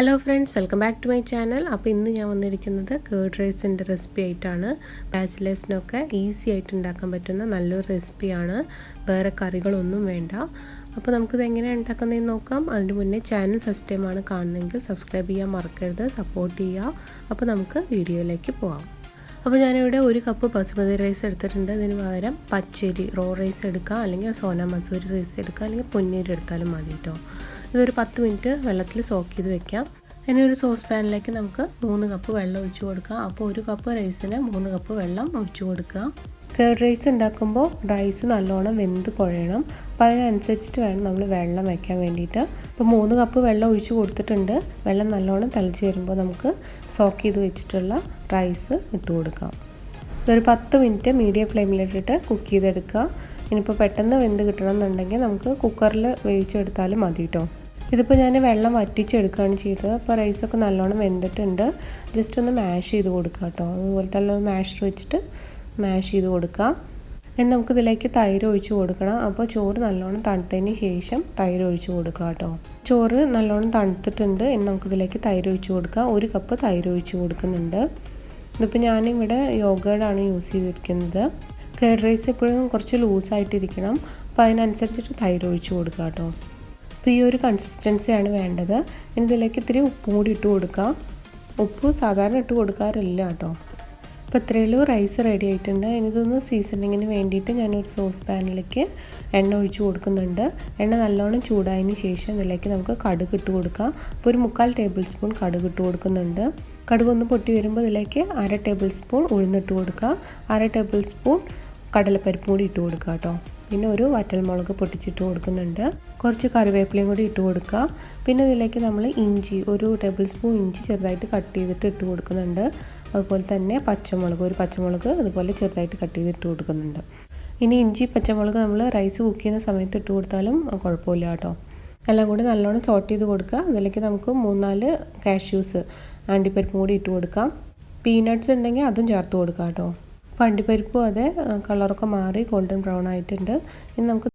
Hello friends welcome back to my channel അപ്പോൾ ഇന്ന് ഞാൻ വന്നിരിക്കുന്നത് കേർഡ് റൈസിന്റെ റെസിപ്പി ആയിട്ടാണ്. ബാച്ചിലേഴ്സിനൊക്കെ ഈസി ആയിട്ട് ഉണ്ടാക്കാൻ പറ്റുന്ന നല്ലൊരു റെസിപ്പിയാണ് വേറെ കറികളൊന്നും വേണ്ട. അപ്പോൾ നമുക്കിത് എങ്ങനെയാണ് ഉണ്ടാക്കുന്നതെന്ന് നോക്കാം. അതിന് മുന്നേ ചാനൽ ഫസ്റ്റ് ടൈം ആണ് കാണുന്നതെങ്കിൽ സബ്സ്ക്രൈബ് ചെയ്യാൻ മറക്കരുത് സപ്പോർട്ട് ചെയ്യുക അപ്പോൾ നമുക്ക് വീഡിയോയിലേക്ക് പോകാം അപ്പോൾ ഞാനിവിടെ ഒരു കപ്പ് ബസുമതി റൈസ് എടുത്തിട്ടുണ്ട്. ഇതിന് പകരം പച്ചരി റോ റൈസ് എടുക്കുക അല്ലെങ്കിൽ സോന മസൂരി റൈസ് എടുക്കുക അല്ലെങ്കിൽ പൊന്നീരെടുത്താലും മതി കേട്ടോ ഇതൊരു പത്ത് മിനിറ്റ് വെള്ളത്തിൽ സോക്ക് ചെയ്ത് വെക്കാം. ഇനി ഒരു സോസ് പാനിലേക്ക് നമുക്ക് മൂന്ന് കപ്പ് വെള്ളം ഒഴിച്ചു കൊടുക്കുക അപ്പോൾ ഒരു കപ്പ് റൈസിന് മൂന്ന് കപ്പ് വെള്ളം ഒഴിച്ചു കൊടുക്കുക കേർഡ് റൈസ് ഉണ്ടാക്കുമ്പോൾ റൈസ് നല്ലോണം വെന്ത് കുഴയണം. അപ്പോൾ അതിനനുസരിച്ചിട്ട് വേണം നമ്മൾ വെള്ളം വയ്ക്കാൻ വേണ്ടിയിട്ട്. അപ്പോൾ മൂന്ന് കപ്പ് വെള്ളം ഒഴിച്ച് കൊടുത്തിട്ടുണ്ട്. വെള്ളം നല്ലോണം തളിച്ച് വരുമ്പോൾ നമുക്ക് സോക്ക് ചെയ്ത് വെച്ചിട്ടുള്ള റൈസ് ഇട്ട് കൊടുക്കാം. ഇതൊരു പത്ത് മിനിറ്റ് മീഡിയം ഫ്ലെയിമിലിട്ടിട്ട് കുക്ക് ചെയ്തെടുക്കുക. ഇനിയിപ്പോൾ പെട്ടെന്ന് വെന്ത് കിട്ടണം എന്നുണ്ടെങ്കിൽ നമുക്ക് കുക്കറിൽ വേവിച്ചെടുത്താലും മതി കേട്ടോ ഇതിപ്പോൾ ഞാൻ വെള്ളം വറ്റിച്ചെടുക്കുകയാണ് ചെയ്തത്. അപ്പോൾ റൈസൊക്കെ നല്ലോണം വെന്തിട്ടുണ്ട്. ജസ്റ്റ് ഒന്ന് മാഷ് ചെയ്ത് കൊടുക്കുക കേട്ടോ. അതുപോലെ തന്നെ മാഷർ വെച്ചിട്ട് മാഷ് ചെയ്ത് കൊടുക്കുക നമുക്ക് ഇതിലേക്ക് തൈര് ഒഴിച്ച് കൊടുക്കണം. അപ്പോൾ ചോറ് നല്ലോണം തണുത്തതിന് ശേഷം തൈര് ഒഴിച്ച് കൊടുക്കുക കേട്ടോ. ചോറ് നല്ലോണം തണുത്തിട്ടുണ്ട്. എന്ന് നമുക്ക് ഇതിലേക്ക് തൈര് ഒഴിച്ച് കൊടുക്കുക ഒരു കപ്പ് തൈര് ഒഴിച്ച് കൊടുക്കുന്നുണ്ട്. ഇതിപ്പോൾ ഞാനിവിടെ യോഗേഡാണ് യൂസ് ചെയ്തിരിക്കുന്നത്. കേഡ് റൈസ് എപ്പോഴും കുറച്ച് ലൂസായിട്ടിരിക്കണം. അപ്പോൾ അതിനനുസരിച്ചിട്ട് തൈര് ഒഴിച്ച് കൊടുക്കുക കേട്ടോ. അപ്പോൾ ഈ ഒരു കൺസിസ്റ്റൻസിയാണ് വേണ്ടത്. ഇനി ഇതിലേക്ക് ഇത്തിരി ഉപ്പും കൂടി ഇട്ട് കൊടുക്കാം. ഉപ്പ് സാധാരണ ഇട്ട് കൊടുക്കാറില്ല കേട്ടോ. അപ്പോൾ ഇത്രയുള്ളൂ റൈസ് റെഡി ആയിട്ടുണ്ട്. ഇനിയിതൊന്ന് സീസണിങ്ങിന് വേണ്ടിയിട്ട് ഞാനൊരു സോസ് പാനിലേക്ക് എണ്ണ ഒഴിച്ച് കൊടുക്കുന്നുണ്ട്. എണ്ണ നല്ലോണം ചൂടായതിന് ശേഷം ഇതിലേക്ക് നമുക്ക് കടുക് ഇട്ട് കൊടുക്കാം. അപ്പോൾ ഒരു മുക്കാൽ ടേബിൾ സ്പൂൺ കടുക് ഇട്ട് കൊടുക്കുന്നുണ്ട്. കടുക് ഒന്ന് പൊട്ടി വരുമ്പോൾ ഇതിലേക്ക് അര ടേബിൾ സ്പൂൺ ഉഴുന്നിട്ട് കൊടുക്കുക അര ടേബിൾ സ്പൂൺ കടലപ്പരിപ്പ് കൂടി ഇട്ട് കൊടുക്കുക കേട്ടോ. പിന്നെ ഒരു വറ്റൽമുളക് പൊട്ടിച്ചിട്ട് കൊടുക്കുന്നുണ്ട്. കുറച്ച് കറിവേപ്പിലയും കൂടി ഇട്ട് കൊടുക്കുക. പിന്നെ ഇതിലേക്ക് നമ്മൾ ഇഞ്ചി ഒരു ടേബിൾ സ്പൂൺ ഇഞ്ചി ചെറുതായിട്ട് കട്ട് ചെയ്തിട്ട് ഇട്ട് കൊടുക്കുന്നുണ്ട്. അതുപോലെ തന്നെ പച്ചമുളക് ഒരു പച്ചമുളക് അതുപോലെ ചെറുതായിട്ട് കട്ട് ചെയ്ത് ഇട്ട് കൊടുക്കുന്നുണ്ട്. ഇനി ഇഞ്ചി പച്ചമുളക് നമ്മൾ റൈസ് കുക്ക് ചെയ്യുന്ന സമയത്ത് ഇട്ട് കൊടുത്താലും കുഴപ്പമില്ല കേട്ടോ. എല്ലാം കൂടി നല്ലോണം സോട്ട് ചെയ്ത് കൊടുക്കുക. അതിലേക്ക് നമുക്ക് മൂന്നാൽ കാഷ്യൂസ് അണ്ടിപ്പരിപ്പും കൂടി ഇട്ട് കൊടുക്കാം. പീനട്ട്സ് ഉണ്ടെങ്കിൽ അതും ചേർത്ത് കൊടുക്കാം കേട്ടോ. പണ്ടിപ്പരിപ്പും അതെ കളറൊക്കെ മാറി ഗോൾഡൻ ബ്രൗൺ ആയിട്ടുണ്ട്. ഇനി നമുക്ക്